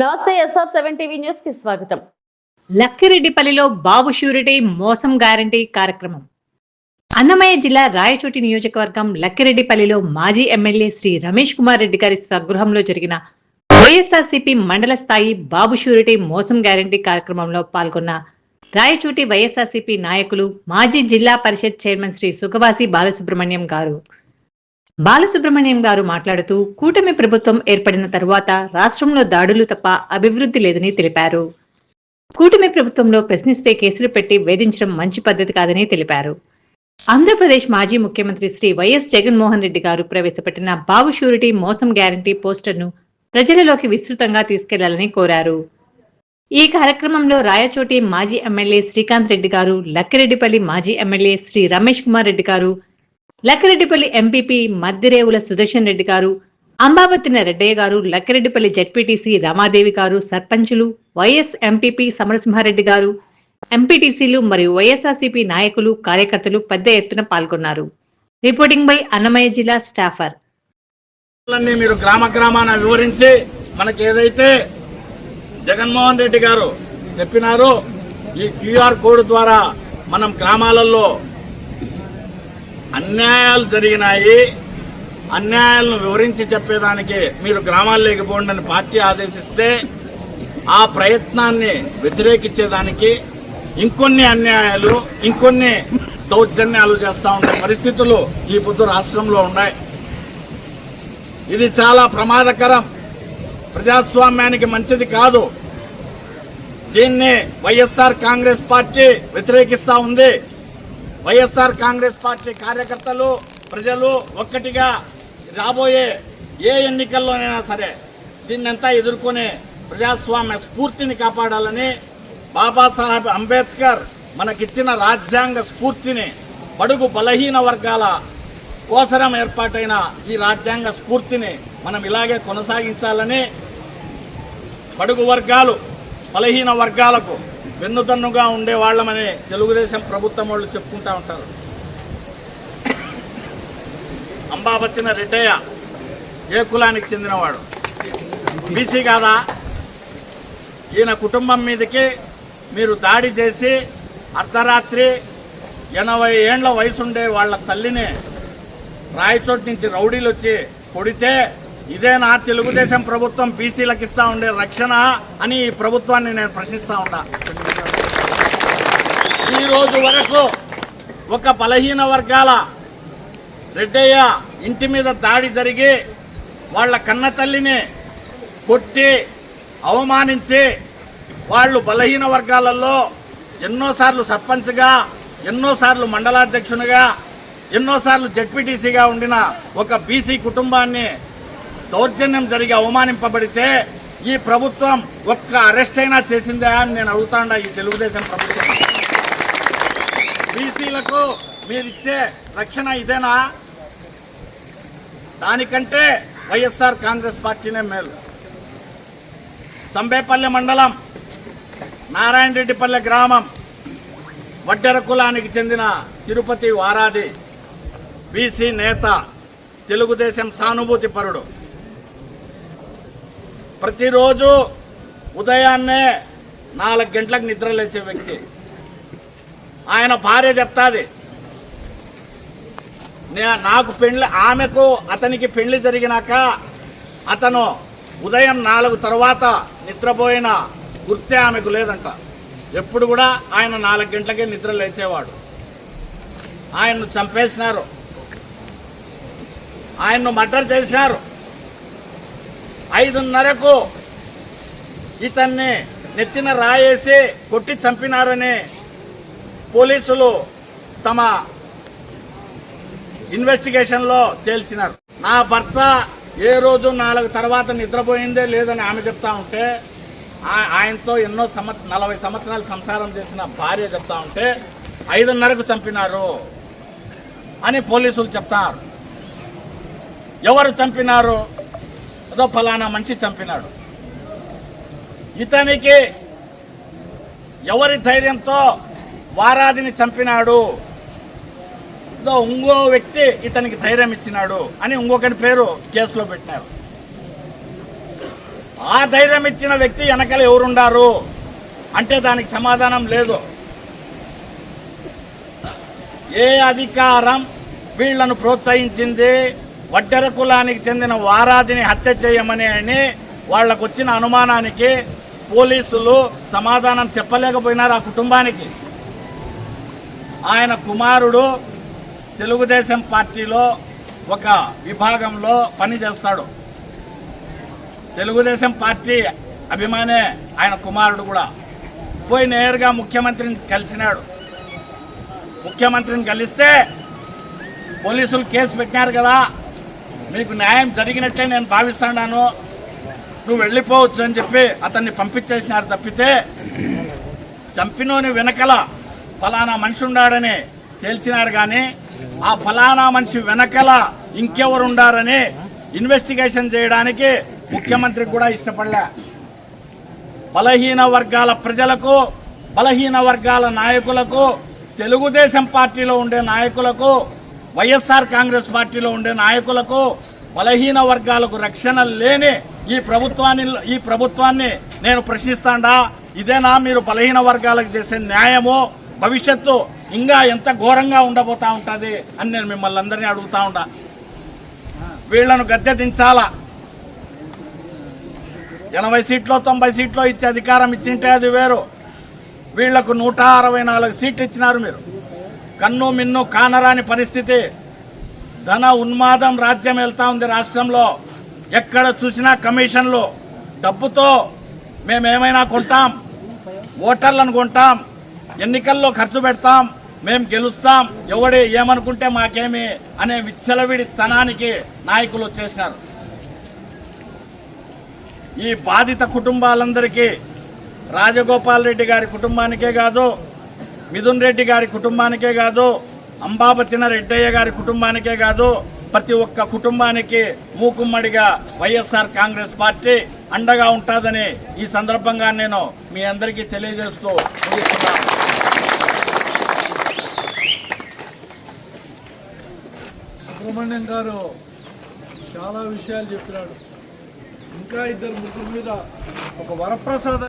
నమస్తే SR seven TV న్యూస్కి స్వాగతం. లక్కిరెడ్డిపల్లిలో బాబు ష్యూరిటీ మోసం గ్యారంటీ కార్యక్రమం. అన్నమయ్య జిల్లా రాయచోటి నియోజకవర్గం లక్కిరెడ్డిపల్లిలో మాజీ ఎమ్మెల్యే శ్రీ రమేష్ కుమార్ రెడ్డి గారి స్వగృహంలో జరిగిన వైఎస్ఆర్సీపీ మండల స్థాయి బాబు ష్యూరిటీ మోసం గ్యారంటీ కార్యక్రమంలో పాల్గొన్న రాయచోటి వైఎస్ఆర్సీపీ నాయకులు మాజీ జిల్లా పరిషత్ చైర్మన్ శ్రీ సుఖవాసి బాలసుబ్రహ్మణ్యం గారు. బాలసుబ్రహ్మణ్యం గారు మాట్లాడుతూ కూటమి ప్రభుత్వం ఏర్పడిన తరువాత రాష్ట్రంలో దాడులు తప్ప అభివృద్ధి లేదని తెలిపారు. కూటమి ప్రభుత్వంలో ప్రశ్నిస్తే కేసులు పెట్టి వేధించడం మంచి పద్ధతి కాదని తెలిపారు. ఆంధ్రప్రదేశ్ మాజీ ముఖ్యమంత్రి శ్రీ వైఎస్ జగన్మోహన్ రెడ్డి గారు ప్రవేశపెట్టిన బాబు షూరిటీ మోసం గ్యారంటీ పోస్టర్ను ప్రజలలోకి విస్తృతంగా తీసుకెళ్ళాలని కోరారు. ఈ కార్యక్రమంలో రాయచోటి మాజీ ఎమ్మెల్యే శ్రీకాంత్ రెడ్డి గారు లక్కిరెడ్డిపల్లి మాజీ ఎమ్మెల్యే శ్రీ రమేష్ కుమార్ రెడ్డి గారు లక్కిరెడ్డిపల్లి ఎంపీపీ మద్దిరేవుల సుదర్శన్ రెడ్డి గారు అంబావతిన రెడ్డయ్య గారు లక్కిరెడ్డిపల్లి జడ్పీటీసీ రమాదేవి గారు సర్పంచులు వైఎస్ ఎంపీపీ సమరసింహారెడ్డి గారు ఎంపీటీసీలు మరియు వైఎస్ఆర్సీపీ నాయకులు కార్యకర్తలు పెద్ద ఎత్తున పాల్గొన్నారు. రిపోర్టింగ్ బై అన్నమయ్య జిల్లా స్టాఫర్. మీరు గ్రామ గ్రామాన వివరించి మనకి ఏదైతే జగన్మోహన్ రెడ్డి గారు చెప్పినారో ఈ క్యూఆర్ కోడ్ ద్వారా మనం గ్రామాలలో అన్యాయాలు జరిగినాయి. అన్యాయాలను వివరించి చెప్పేదానికి మీరు గ్రామాల్లోకి పోండి అని పార్టీ ఆదేశిస్తే ఆ ప్రయత్నాన్ని వ్యతిరేకించేదానికి ఇంకొన్ని అన్యాయాలు ఇంకొన్ని దౌర్జన్యాలు చేస్తూ ఉండే పరిస్థితులు ఈ పొద్దు రాష్ట్రంలో ఉన్నాయి. ఇది చాలా ప్రమాదకరం. ప్రజాస్వామ్యానికి మంచిది కాదు. దీన్ని వైఎస్ఆర్ కాంగ్రెస్ పార్టీ వ్యతిరేకిస్తా ఉంది. వైఎస్ఆర్ కాంగ్రెస్ పార్టీ కార్యకర్తలు ప్రజలు ఒక్కటిగా రాబోయే ఏ ఎన్నికల్లోనైనా సరే దీన్నంతా ఎదుర్కొనే ప్రజాస్వామ్య స్ఫూర్తిని కాపాడాలని బాబాసాహెబ్ అంబేద్కర్ మనకిచ్చిన రాజ్యాంగ స్ఫూర్తిని బడుగు బలహీన వర్గాల కోసరం ఏర్పాటైన ఈ రాజ్యాంగ స్ఫూర్తిని మనం ఇలాగే కొనసాగించాలని బడుగు వర్గాలు బలహీన వర్గాలకు వెన్నుదన్నుగా ఉండే వాళ్ళమని తెలుగుదేశం ప్రభుత్వం వాళ్ళు చెప్పుకుంటూ ఉంటారు. అంబాబత్తిన రెడ్డయ్య ఏ కులానికి చెందినవాడు? బీసీ కాదా? ఈయన కుటుంబం మీదకి మీరు దాడి చేసి అర్ధరాత్రి ఎనభై ఏండ్ల వయసుండే వాళ్ళ తల్లిని రాయచోటి నుంచి రౌడీలు వచ్చి కొడితే ఇదే నా తెలుగుదేశం ప్రభుత్వం బీసీలకు ఇస్తా ఉండే రక్షణ అని ఈ ప్రభుత్వాన్ని నేను ప్రశ్నిస్తా ఉంటా ఈ రోజు వరకు ఒక బలహీన వర్గాల రెడ్డయ్య ఇంటి మీద దాడి జరిగి వాళ్ళ కన్న తల్లిని కొట్టి అవమానించి వాళ్ళు బలహీన వర్గాలలో ఎన్నోసార్లు సర్పంచ్గా ఎన్నోసార్లు మండలాధ్యక్షునిగా ఎన్నోసార్లు జడ్పీటీసీగా ఉండిన ఒక బీసీ కుటుంబాన్ని దౌర్జన్యం జరిగి అవమానింపబడితే ఈ ప్రభుత్వం ఒక్క అరెస్ట్ అయినా చేసిందా అని నేను అడుగుతాండా ఈ తెలుగుదేశం ప్రభుత్వం. బీసీలకు మీరిచ్చే రక్షణ ఇదేనా? దానికంటే వైఎస్ఆర్ కాంగ్రెస్ పార్టీనే మేలు. సంబేపల్లె మండలం నారాయణరెడ్డిపల్లె గ్రామం వడ్డెర కులానికి చెందిన తిరుపతి వారాది బీసీ నేత తెలుగుదేశం సానుభూతి పరుడు. ప్రతిరోజు ఉదయాన్నే నాలుగు గంటలకు నిద్ర లేచే వ్యక్తి. ఆయన భార్య చెప్తాది. నే- నాకు పెళ్ళి ఆమెకు అతనికి పెళ్ళి జరిగినాక అతను ఉదయం నాలుగు తర్వాత నిద్రపోయిన గుర్తే ఆమెకు లేదంట. ఎప్పుడు కూడా ఆయన నాలుగు గంటలకే నిద్ర లేచేవాడు. ఆయన్ను చంపేసినారు. ఆయన్ను మర్డర్ చేసినారు. ఐదున్నరకు ఇతన్ని నెత్తిన రాయేసి కొట్టి చంపినారని పోలీసులు తమ ఇన్వెస్టిగేషన్లో తేల్చినారు. నా భర్త ఏ రోజు నాలుగు తర్వాత నిద్రపోయిందే లేదని ఆమె చెప్తా ఉంటే ఆ- ఆయనతో ఎన్నో సంవత్సరం నలభై సంవత్సరాలు సంసారం చేసిన భార్య చెప్తా ఉంటే ఐదున్నరకు చంపినారు అని పోలీసులు చెప్తారు. ఎవరు చంపినారు? ఏదో ఫలానా మనిషి చంపినాడు. ఇతనికి ఎవరి ధైర్యంతో వారాదిని చంపినాడు. ఇంకో వ్యక్తి ఇతనికి ధైర్యం ఇచ్చినాడు అని ఇంకొకరి పేరు కేసులో పెట్టినారు. ఆ ధైర్యం ఇచ్చిన వ్యక్తి వెనకలు ఎవరుండారు? అంటే దానికి సమాధానం లేదు. ఏ అధికారం వీళ్ళను ప్రోత్సహించింది? వడ్డెర కులానికి చెందిన వారాదిని హత్య చేయమని అని వాళ్ళకు వచ్చిన అనుమానానికి పోలీసులు సమాధానం చెప్పలేకపోయినారు ఆ కుటుంబానికి. ఆయన కుమారుడు తెలుగుదేశం పార్టీలో ఒక విభాగంలో పని చేస్తాడు తెలుగుదేశం పార్టీ అభిమానే ఆయన కుమారుడు కూడా. పోయి నేరుగా ముఖ్యమంత్రిని కలిసినాడు. ముఖ్యమంత్రిని కలిస్తే పోలీసులు కేసు పెట్టినారు కదా. మీకు న్యాయం జరిగినట్టే నేను భావిస్తున్నాను. నువ్వు వెళ్ళిపోవచ్చు అని చెప్పి అతన్ని పంపించేసినారు తప్పితే చంపినోని వెనకల ఫలానా మనిషి ఉన్నాడని తేల్చినారు కానీ ఆ ఫలానా మనిషి వెనకల ఇంకెవరు ఉండారని ఇన్వెస్టిగేషన్ చేయడానికి ముఖ్యమంత్రి కూడా ఇష్టపడలే. బలహీన వర్గాల ప్రజలకు బలహీన వర్గాల నాయకులకు తెలుగుదేశం పార్టీలో ఉండే నాయకులకు వైఎస్ఆర్ కాంగ్రెస్ పార్టీలో ఉండే నాయకులకు బలహీన వర్గాలకు రక్షణ లేని ఈ ప్రభుత్వాన్ని ఈ ప్రభుత్వాన్ని నేను ప్రశ్నిస్తాడా ఇదేనా మీరు బలహీన వర్గాలకు చేసే న్యాయము? భవిష్యత్తు ఇంకా ఎంత ఘోరంగా ఉండబోతా ఉంటుంది అని నేను మిమ్మల్ని అందరినీ అడుగుతా ఉంటా వీళ్ళను గద్దె దించాలా? ఎనభై సీట్లో తొంభై సీట్లో ఇచ్చే అధికారం ఇచ్చింటే అది వేరు. వీళ్ళకు నూట అరవై నాలుగు సీట్లు ఇచ్చినారు మీరు. కన్ను మిన్ను కానరాని పరిస్థితి. ధన ఉన్మాదం రాజ్యం వెళ్తా ఉంది రాష్ట్రంలో. ఎక్కడ చూసినా కమిషన్లు. డబ్బుతో మేమేమైనా కొంటాం. ఓటర్లను కొంటాం. ఎన్నికల్లో ఖర్చు పెడతాం మేము గెలుస్తాం ఎవడే ఏమనుకుంటే మాకేమి అనే విచ్చలవిడి తనానికి నాయకులు వచ్చేసినారు. ఈ బాధిత కుటుంబాలందరికీ రాజగోపాల్ రెడ్డి గారి కుటుంబానికే కాదు మిథున్ రెడ్డి గారి కుటుంబానికే కాదు అంబాబతిన రెడ్డయ్య గారి కుటుంబానికే కాదు ప్రతి ఒక్క కుటుంబానికి మూకుమ్మడిగా వైఎస్ఆర్ కాంగ్రెస్ పార్టీ అండగా ఉంటుందని ఈ సందర్భంగా నేను మీ అందరికీ తెలియజేస్తూ ముగిస్తున్నాను. సుబ్రహ్మణ్యం గారు చాలా విషయాలు చెప్పినాడు. ఇంకా ఇద్దరు ముగ్గురు మీద ఒక వరప్రసాద